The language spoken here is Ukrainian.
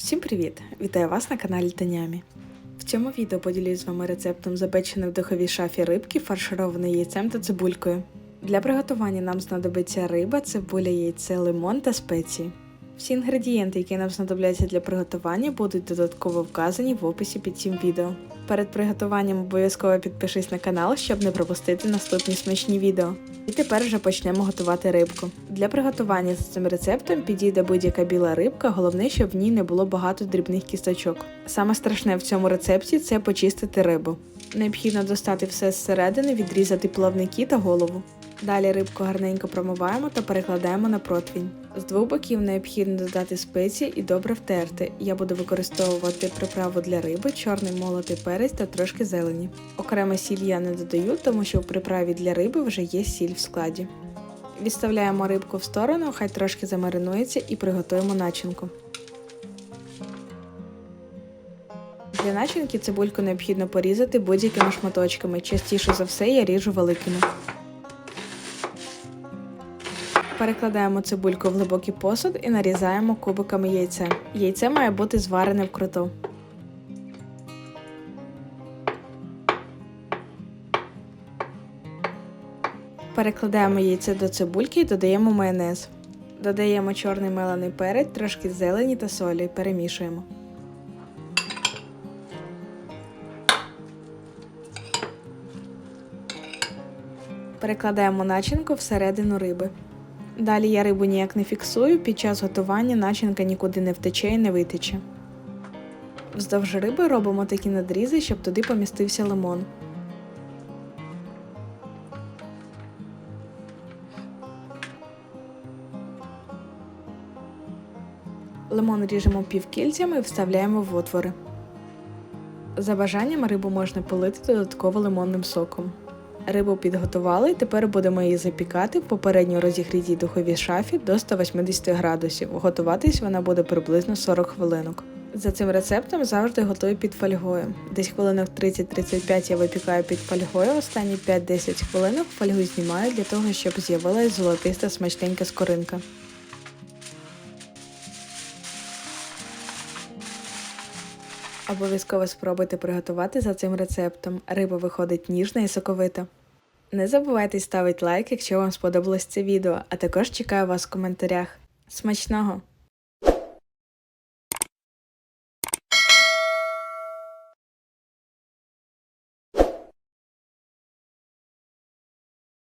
Всім привіт! Вітаю вас на каналі Танямі. В цьому відео поділюсь з вами рецептом запеченої в духовій шафі рибки, фаршированої яйцем та цибулькою. Для приготування нам знадобиться риба, цибуля, яйце, лимон та спеції. Всі інгредієнти, які нам знадобляться для приготування, будуть додатково вказані в описі під цим відео. Перед приготуванням обов'язково підпишись на канал, щоб не пропустити наступні смачні відео. І тепер вже почнемо готувати рибку. Для приготування за цим рецептом підійде будь-яка біла рибка, головне, щоб в ній не було багато дрібних кісточок. Саме страшне в цьому рецепті це почистити рибу. Необхідно достати все зсередини, відрізати плавники та голову. Далі рибку гарненько промиваємо та перекладаємо на противень. З двох боків необхідно додати спеції і добре втерти. Я буду використовувати приправу для риби, чорний молотий перець та трошки зелені. Окремо сіль я не додаю, тому що в приправі для риби вже є сіль в складі. Відставляємо рибку в сторону, хай трошки замаринується і приготуємо начинку. Для начинки цибульку необхідно порізати будь-якими шматочками. Частіше за все я ріжу великими. Перекладаємо цибульку в глибокий посуд і нарізаємо кубиками яйце. Яйце має бути зварене вкруту. Перекладаємо яйце до цибульки і додаємо майонез. Додаємо чорний мелений перець, трошки зелені та солі. Перемішуємо. Перекладаємо начинку всередину риби. Далі я рибу ніяк не фіксую, під час готування начинка нікуди не втече і не витече. Вздовж риби робимо такі надрізи, щоб туди помістився лимон. Лимон ріжемо півкільцями і вставляємо в отвори. За бажанням рибу можна полити додатково лимонним соком. Рибу підготували, тепер будемо її запікати в попередньо розігрітій духовій шафі до 180 градусів. Готуватись вона буде приблизно 40 хвилинок. За цим рецептом завжди готую під фольгою. Десь хвилинок 30-35 я випікаю під фольгою. Останні 5-10 хвилинок фольгу знімаю для того, щоб з'явилась золотиста смачненька скоринка. Обов'язково спробуйте приготувати за цим рецептом. Риба виходить ніжна і соковита. Не забувайте ставити лайк, якщо вам сподобалось це відео, а також чекаю вас в коментарях. Смачного!